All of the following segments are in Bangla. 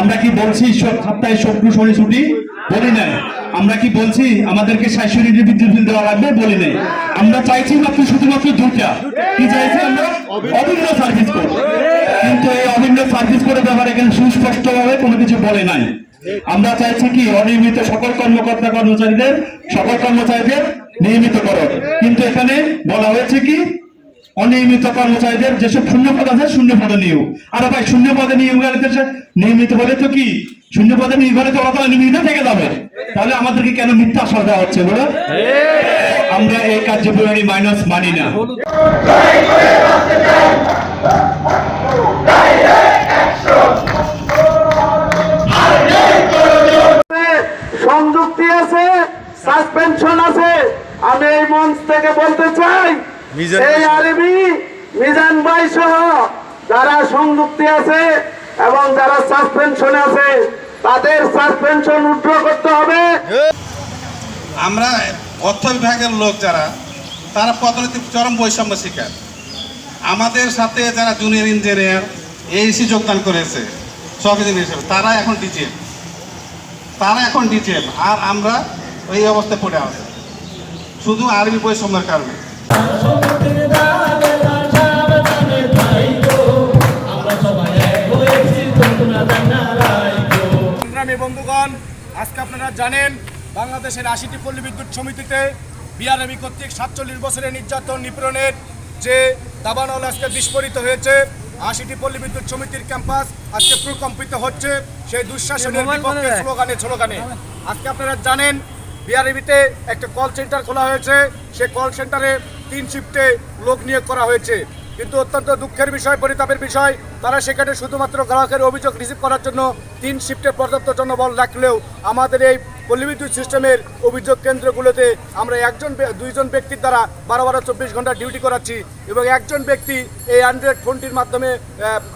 আমরা কি বলছি সপ্তাহে শুক্র শনি ছুটি? বলি নাই। আমরা কি বলছি আমাদেরকে ইউনিট বিদ্যুৎ বিল দেওয়া লাগবে? বলি নাই। আমরা চাইছি মাত্র শুধুমাত্র দুটা কি চাইছি আমরা? অভিন্ন সার্ভিস কোড কিন্তু এই অভিন্ন সার্ভিস কোডের ব্যাপারে এখানে সুস্পষ্টভাবে কোনো কিছু বলে নাই। আমরা চাইছি কি অনিয়মিত সকল কর্মকর্তা কর্মচারীদের, সকল কর্মচারীদের নিয়মিত করো। কিন্তু এখানে বলা হয়েছে কি অনিয়মিত কর্মচারীদের যেসব শূন্য পদ আছে শূন্য পদে নিয়োগ। আর ভাই শূন্য পদে নিয়োগ হলে নিয়মিত বলে তো কি? শূন্য পদে নিয়োগ হলে তো ওরা নিয়মিত থেকে যাবে। তাহলে আমাদেরকে কেন মিথ্যা আশ্বাস দেওয়া হচ্ছে বলো? আমরা এই কার্যপ্রণালী মাইনাস মানি না। সংযুক্তি আছে সাসপেনশন আছে। আমি এই মঞ্চ থেকে বলতে চাই এই আরবি মিজান ভাই সহ যারা সংযুক্তি আছে এবং যারা সাসপেনশনে আছে তাদের সাসপেনশন উড্র করতে হবে। আমরা অর্থ বিভাগের লোক যারা তারা পদোন্নতির চরম বৈষম্য শিকার। আমাদের সাথে যারা জুনিয়র ইঞ্জিনিয়ার এইসি যোগদান করেছে সব হিসেবে তারা এখন ডিজিএম তারা এখন ডিজিএম আর আমরা ওই অবস্থায় পড়ে আছি। শুধু আরবি বৈষম্যের কারণে। সংগ্রামী বন্ধুগণ আজকে আপনারা জানেন বাংলাদেশের আশিটি পল্লী বিদ্যুৎ সমিতিতে বিআরএবি কর্তৃক সাতচল্লিশ বছরের নির্যাতন নিপীড়নের যে দাবানল আজকে বিস্ফোরিত হয়েছে আশিটি পল্লী বিদ্যুৎ সমিতির ক্যাম্পাস আজকে প্রকম্পিত হচ্ছে সেই দুঃশাসনের বিপক্ষে স্লোগানে স্লোগানে। আজকে আপনারা জানেন বিআরএবিতে একটা কল সেন্টার খোলা হয়েছে সেই কল সেন্টারে তিন শিফটে লোক নিয়োগ করা হয়েছে। কিন্তু অত্যন্ত দুঃখের বিষয়, পরিতাপের বিষয়, তারা সেখানে শুধুমাত্র গ্রাহকের অভিযোগ রিসিভ করার জন্য তিন শিফটে পর্যাপ্ত জনবল রাখলেও আমাদের এই পল্লীবিদ্যুৎ সিস্টেমের অভিযোগ কেন্দ্রগুলোতে আমরা একজন দুইজন ব্যক্তির দ্বারা বারো বারো চব্বিশ ঘণ্টা ডিউটি করাচ্ছি এবং একজন ব্যক্তি এই অ্যান্ড্রয়েড ফোনটির মাধ্যমে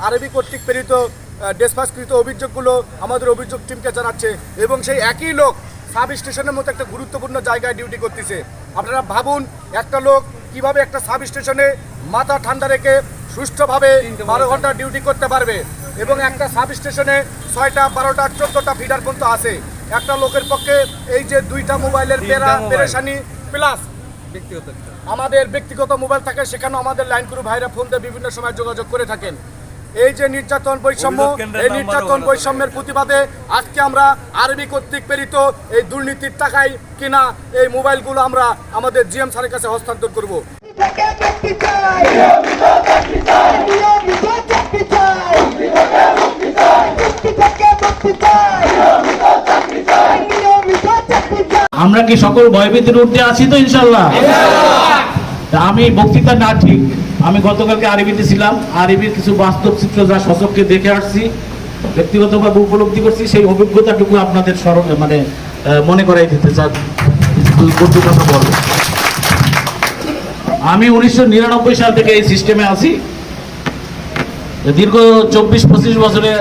আরবি কর্তৃক প্রেরিত ডেসপাসকৃত অভিযোগগুলো আমাদের অভিযোগ টিমকে জানাচ্ছে এবং সেই একই লোক সাব স্টেশনের মতো একটা গুরুত্বপূর্ণ জায়গায় ডিউটি করতেছে। আপনারা ভাবুন, একটা লোক কীভাবে একটা সাব স্টেশনে মাথা ঠান্ডা রেখে সুষ্ঠুভাবে বারো ঘণ্টা ডিউটি করতে পারবে এবং একটা সাব স্টেশনে ছয়টা বারোটা চোদ্দটা ফিডার পর্যন্ত আছে। একটা লোকের পক্ষে এই যে দুইটা মোবাইলের পেরা পেরেশানি প্লাস আমাদের ব্যক্তিগত মোবাইল থাকে সেখানে আমাদের লাইন ক্রু ভাইরা ফোন দিয়ে বিভিন্ন সময় যোগাযোগ করে থাকেন। এই যে নির্যাতন বৈষম্য এই নির্যাতন বৈষম্যের প্রতিবাদে আজকে আমরা আরবি কর্তৃক প্রেরিত এই দুর্নীতির টাকায় কিনা এই মোবাইলগুলো আমরা আমাদের জিএম স্যারের কাছে হস্তান্তর করব। আমরা কি সকল ভয়ভীতির ঊর্ধ্বে আছি তো ইনশাল্লাহ আমি বক্তৃতা না ঠিক। আমি গতকালকে আরবিতে ছিলাম। আরবির কিছু বাস্তব চিত্র যা সচককে দেখে আসছি, ব্যক্তিগতভাবে উপলব্ধি করছি, সেই অভিজ্ঞতাটুকু আপনাদের স্মরণ মানে মনে করাই দিতে চান। কথা আমি উনিশশো নিরানব্বই সাল থেকে এই সিস্টেমে আছি। দীর্ঘ চব্বিশ, পঁচিশ বছরে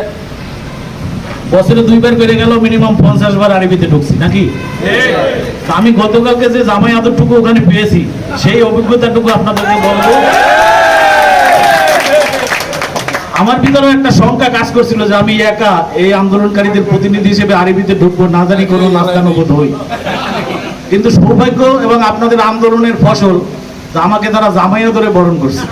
বছরে দুইবার বেড়ে গেল মিনিমাম পঞ্চাশ বার আরবিতে ঢুকছি, নাকি? আমি গতকালকে যে জামাই আদরটুকু ওখানে পেয়েছি, সেই অভিজ্ঞতাটুকু আপনাদেরকে বলব। আমার ভিতরে একটা শঙ্কা কাজ করছিল যে আমি একা এই আন্দোলনকারীদের প্রতিনিধি হিসেবে আরবিতে ঢুকবো না জানি কোনো নাস্তানুবোধ হই। কিন্তু সৌভাগ্য এবং আপনাদের আন্দোলনের ফসল আমাকে তারা জামাইয়া ধরে বরণ করছে।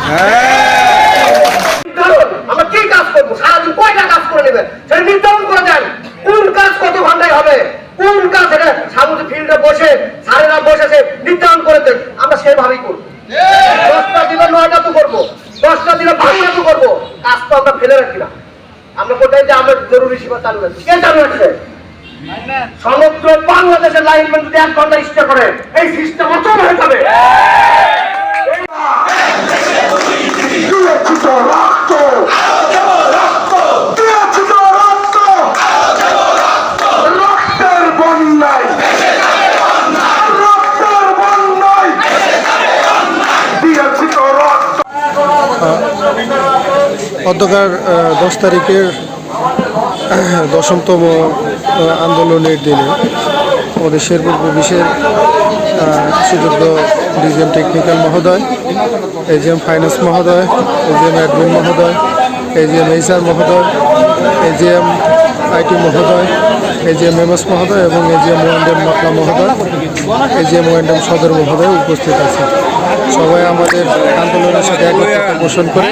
আমরা কি কাজ করব? সারাদিন কয়টা কাজ করে নেবেন? সেটা নির্ধারণ করে দেন কোন কাজ কত ঘন্টায় হবে? কোন কাজ এটা সামুদ্রিক ফিল্ডে বসে সারেরা বসেছে নির্ধারণ করে দেন। আমরা সেভাবেই করব। দশটা দিলে নয়টা তো করব। দশটা দিলে পাঁচটা তো করব। কাজ তো আমরা ফেলে রাখি না আমরা কোথায় যে আমরা জরুরি সেবা চালু রাখছি? কে চালু রাখছে? সমগ্র বাংলাদেশের লাইনম্যান যদি এক ঘণ্টা ইচ্ছা করে এই সিস্টেম অচল হয়ে যাবে। গতকাল দশ তারিখের দশমতম আন্দোলনের দিনে আমাদের শেরপুর পুলিশের সুযোগ্য ডিজিএম টেকনিক্যাল মহোদয়, এজিএম ফাইন্যান্স মহোদয়, এজিএম অ্যাডমিন মহোদয়, এজিএম এইচআর মহোদয়, এজিএম আইটি মহোদয়, এজিএম এম এস মহোদয় এবং এজিএম ওয়ান্ডেম মাতলা মহোদয়, এজিএম ওয়ান্ডেম সদর মহোদয় উপস্থিত আছে সবাই আমাদের আন্দোলনের সাথে একত্রিত পোষণ করে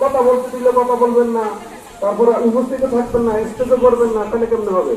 কথা বলতে দিলে কথা বলবেন না, তারপরে উপস্থিত থাকবেন না, স্টেজে করবেন না, তাহলে কেমন হবে?